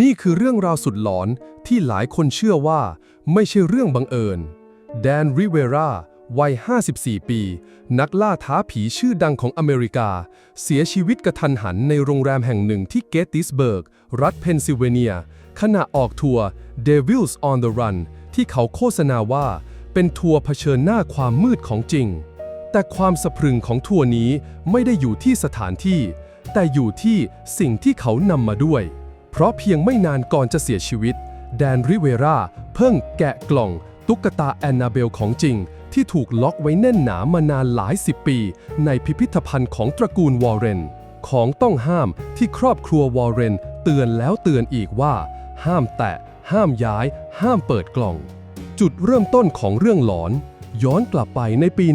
นี่คือเรื่องราวสุดหลอนที่หลายคนเชื่อว่าไม่ใช่เรื่องบังเอิญ แดนริเวราวัย 54 ปี นักล่าท้าผีชื่อดังของอเมริกา เสียชีวิตกระทันหันในโรงแรมแห่งหนึ่งที่เกตติสเบิร์ก รัฐเพนซิลเวเนีย ขณะออกทัวร์ Devils on the Run ที่เขาโฆษณาว่าเป็นทัวร์เผชิญหน้าความมืดของจริง แต่ความสะพรึงของทัวร์นี้ไม่ได้อยู่ที่สถานที่ แต่อยู่ที่สิ่งที่เขานำมาด้วย เพราะเพียงไม่นานก่อนจะเสียชีวิต แดนริเวราเพิ่งแกะกล่อง ตุ๊กตาแอนนาเบลของจริง ที่ถูกล็อกไว้แน่นหนามานานหลายสิบปี ในพิพิธภัณฑ์ของตระกูลวอร์เรน ของต้องห้ามที่ครอบครัววอร์เรน เตือนแล้วเตือนอีกว่า ห้ามแตะ ห้ามย้าย ห้ามเปิดกล่อง จุดเริ่มต้นของเรื่องหลอน ย้อนกลับไปในปี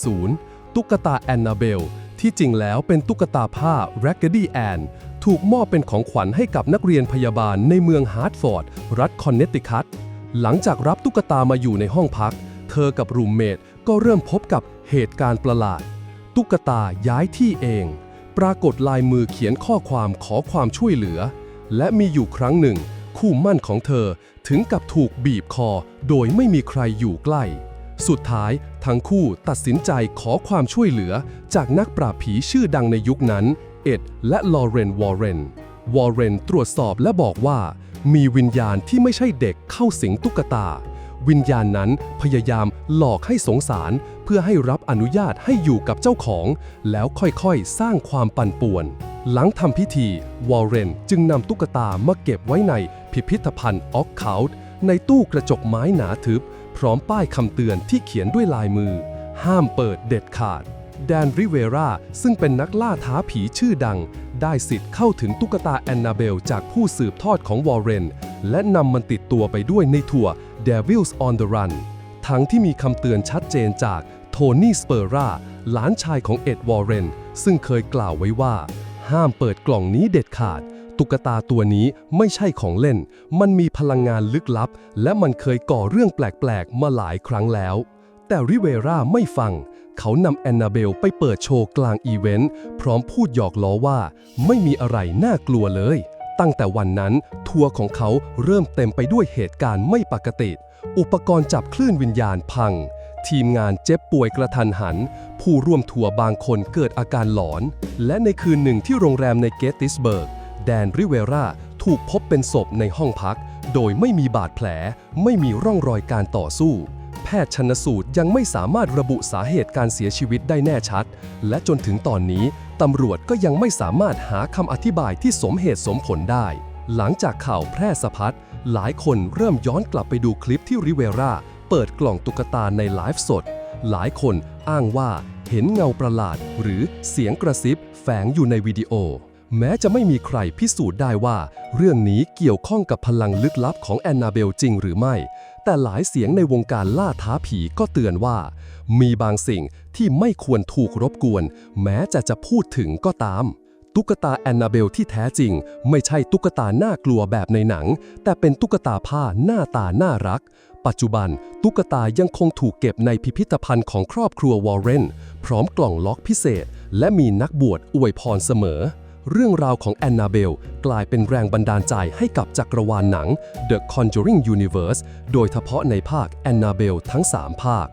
1970 ตุ๊กตาแอนนาเบลที่จริงแล้วเป็นตุ๊กตาผ้า Raggedy Ann ถูกมอบเป็นของขวัญให้กับนักเรียนพยาบาลในเมืองฮาร์ดฟอร์ด รัฐคอนเนตติคัต หลังจากรับตุ๊กตามาอยู่ในห้องพัก เธอกับรูมเมทก็เริ่มพบกับเหตุการณ์ประหลาด ตุ๊กตาย้ายที่เอง ปรากฏลายมือเขียนข้อความขอความช่วยเหลือ และมีอยู่ครั้งหนึ่ง คู่มั่นของเธอถึงกับถูกบีบคอ โดยไม่มีใครอยู่ใกล้ สุดท้ายทั้งคู่ตัดสินใจขอความช่วยเหลือจากนักปราบผีชื่อดังในยุคนั้น เอ็ดและลอเรนวอร์เรนวอร์เรนตรวจสอบและบอกว่า มีวิญญาณที่ไม่ใช่เด็กเข้าสิงตุ๊กตา วิญญาณนั้นพยายามหลอกให้สงสาร เพื่อให้รับอนุญาตให้อยู่กับเจ้าของ แล้วค่อยๆ สร้างความปั่นป่วน หลังทำพิธีวอร์เรนจึงนำตุ๊กตามาเก็บไว้ในพิพิธภัณฑ์ออกคาท์ในตู้กระจกไม้หนาทึบ พร้อมป้ายคำเตือนที่เขียนด้วยลายมือ ห้ามเปิดเด็ดขาด แดนริเวราซึ่งเป็นนักล่าท้าผีชื่อดัง ได้สิทธิ์เข้าถึงตุ๊กตาแอนนาเบลจากผู้สืบทอดของวอร์เรน และนำมันติดตัวไปด้วยในทัวร์ Devils on the Run ทั้งที่มีคำเตือนชัดเจนจากโทนี่สเปอร่าหลานชายของเอ็ดวอร์เรน ซึ่งเคยกล่าวไว้ว่า ห้ามเปิดกล่องนี้เด็ดขาด ตุ๊กตาตัวนี้ไม่ใช่ของเล่น มันมีพลังงานลึกลับ และมันเคยก่อเรื่องแปลก ๆ มาหลายครั้งแล้ว แต่ริเวราไม่ฟัง เขานำแอนนาเบลไปเปิดโชว์กลางอีเวนต์ พร้อมพูดหยอกล้อว่า ไม่มีอะไรน่ากลัวเลย ตั้งแต่วันนั้น ทัวร์ของเขาเริ่มเต็มไปด้วยเหตุการณ์ไม่ปกติ อุปกรณ์จับคลื่นวิญญาณพัง ทีมงานเจ็บป่วยกระทันหัน ผู้ร่วมทัวร์บางคนเกิดอาการหลอน และในคืนหนึ่งที่โรงแรมในเกตติสเบิร์ก แดนริเวราถูกพบเป็นศพในห้องพัก โดยไม่มีบาดแผล ไม่มีร่องรอยการต่อสู้ แพทย์ชันสูตรยังไม่สามารถระบุสาเหตุการเสียชีวิตได้แน่ชัด และจนถึงตอนนี้ตำรวจก็ยังไม่สามารถหาคำอธิบายที่สมเหตุสมผลได้ หลังจากข่าวแพร่สะพัดหลายคนเริ่มย้อนกลับไปดูคลิปที่ริเวราเปิดกล่องตุ๊กตาในไลฟ์สด หลายคนอ้างว่าเห็นเงาประหลาด หรือเสียงกระซิบแฝงอยู่ในวิดีโอ แม้จะไม่มีใครพิสูจน์ได้ว่า เรื่องนี้เกี่ยวข้องกับพลังลึกลับของแอนนาเบลจริงหรือไม่ แต่หลายเสียงในวงการล่าท้าผีก็เตือนว่า มีบางสิ่งที่ไม่ควรถูกรบกวน แม้จะจะพูดถึงก็ตาม ตุ๊กตาแอนนาเบลที่แท้จริง ไม่ใช่ตุ๊กตาน่ากลัวแบบในหนัง แต่เป็นตุ๊กตาผ้าหน้าตาน่ารัก ปัจจุบันตุ๊กตายังคงถูกเก็บในพิพิธภัณฑ์ของครอบครัววอร์เรนพร้อมกล่องล็อกพิเศษ และมีนักบวชอวยพรเสมอ เรื่องราวของแอนนาเบลกลายเป็นแรงบันดาลใจให้กับจักรวาลหนัง The Conjuring Universe โดยเฉพาะในภาคแอนนาเบลทั้ง 3 ภาค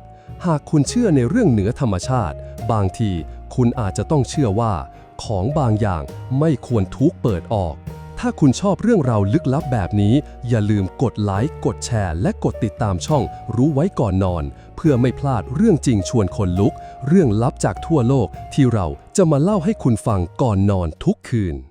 หากคุณเชื่อในเรื่องเหนือธรรมชาติ บางทีคุณอาจจะต้องเชื่อว่า ของบางอย่างไม่ควรทุกเปิดออก ถ้าคุณชอบเรื่องราวลึกลับแบบนี้ อย่าลืมกดไลค์ กดแชร์ และกดติดตามช่อง รู้ไว้ก่อนนอน เพื่อไม่พลาดเรื่องจริงชวนคนลุก เรื่องลับจากทั่วโลกที่เราจะมาเล่าให้คุณฟังก่อนนอนทุกคืน